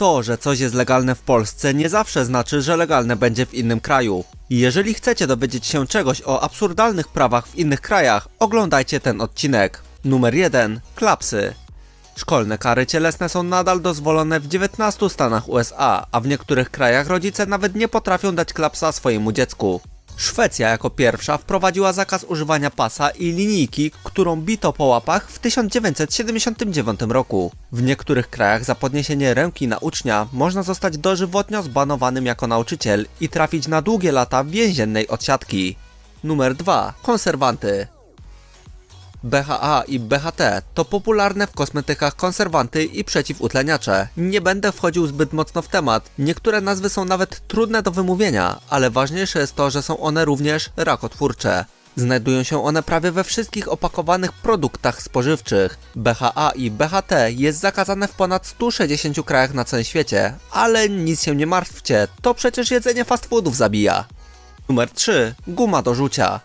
To, że coś jest legalne w Polsce nie zawsze znaczy, że legalne będzie w innym kraju. Jeżeli chcecie dowiedzieć się czegoś o absurdalnych prawach w innych krajach, oglądajcie ten odcinek. Numer 1. Klapsy. Szkolne kary cielesne są nadal dozwolone w 19 stanach USA, a w niektórych krajach rodzice nawet nie potrafią dać klapsa swojemu dziecku. Szwecja jako pierwsza wprowadziła zakaz używania pasa i linijki, którą bito po łapach w 1979 roku. W niektórych krajach za podniesienie ręki na ucznia można zostać dożywotnio zbanowanym jako nauczyciel i trafić na długie lata więziennej odsiadki. Numer 2. Konserwanty. BHA i BHT to popularne w kosmetykach konserwanty i przeciwutleniacze. Nie będę wchodził zbyt mocno w temat, niektóre nazwy są nawet trudne do wymówienia, ale ważniejsze jest to, że są one również rakotwórcze. Znajdują się one prawie we wszystkich opakowanych produktach spożywczych. BHA i BHT jest zakazane w ponad 160 krajach na całym świecie, ale nic się nie martwcie, to przecież jedzenie fast foodów zabija. Numer 3. Guma do rzucia.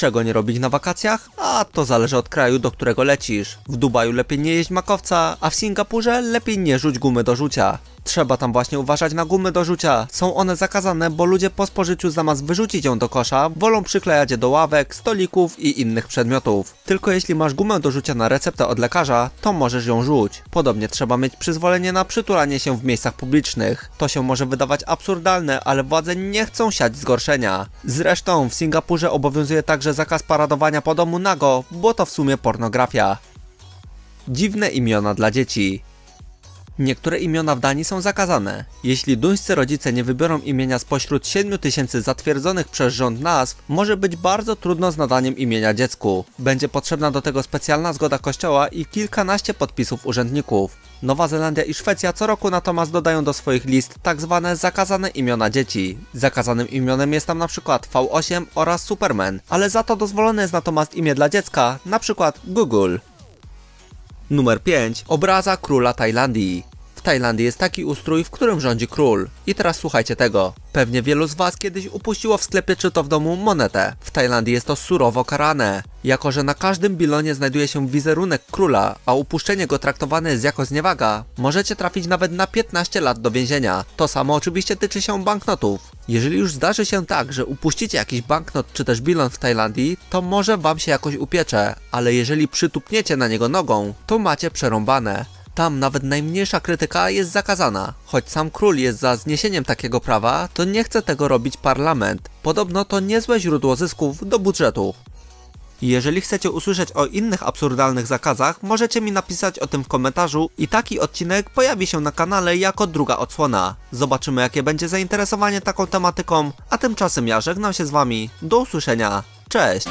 Czego nie robić na wakacjach? A to zależy od kraju, do którego lecisz. W Dubaju lepiej nie jeść makowca, a w Singapurze lepiej nie rzuć gumy do rzucia. Trzeba tam właśnie uważać na gumy do rzucia. Są one zakazane, bo ludzie po spożyciu zamiast wyrzucić ją do kosza, wolą przyklejać je do ławek, stolików i innych przedmiotów. Tylko jeśli masz gumę do rzucia na receptę od lekarza, to możesz ją rzuć. Podobnie trzeba mieć przyzwolenie na przytulanie się w miejscach publicznych. To się może wydawać absurdalne, ale władze nie chcą siać zgorszenia. Zresztą w Singapurze obowiązuje także zakaz paradowania po domu nago, bo to w sumie pornografia. Dziwne imiona dla dzieci. Niektóre imiona w Danii są zakazane. Jeśli duńscy rodzice nie wybiorą imienia spośród 7 tysięcy zatwierdzonych przez rząd nazw, może być bardzo trudno z nadaniem imienia dziecku. Będzie potrzebna do tego specjalna zgoda kościoła i kilkanaście podpisów urzędników. Nowa Zelandia i Szwecja co roku natomiast dodają do swoich list tak zwane zakazane imiona dzieci. Zakazanym imionem jest tam przykład V8 oraz Superman, ale za to dozwolone jest natomiast imię dla dziecka, przykład Google. Numer 5. Obraza króla Tajlandii. W Tajlandii jest taki ustrój, w którym rządzi król. I teraz słuchajcie tego. Pewnie wielu z Was kiedyś upuściło w sklepie czy to w domu monetę. W Tajlandii jest to surowo karane. Jako, że na każdym bilonie znajduje się wizerunek króla, a upuszczenie go traktowane jest jako zniewaga, możecie trafić nawet na 15 lat do więzienia. To samo oczywiście tyczy się banknotów. Jeżeli już zdarzy się tak, że upuścicie jakiś banknot czy też bilon w Tajlandii, to może Wam się jakoś upiecze, ale jeżeli przytupniecie na niego nogą, to macie przerąbane. Tam nawet najmniejsza krytyka jest zakazana. Choć sam król jest za zniesieniem takiego prawa, to nie chce tego robić parlament. Podobno to niezłe źródło zysków do budżetu. Jeżeli chcecie usłyszeć o innych absurdalnych zakazach, możecie mi napisać o tym w komentarzu i taki odcinek pojawi się na kanale jako druga odsłona. Zobaczymy jakie będzie zainteresowanie taką tematyką, a tymczasem ja żegnam się z wami. Do usłyszenia. Cześć!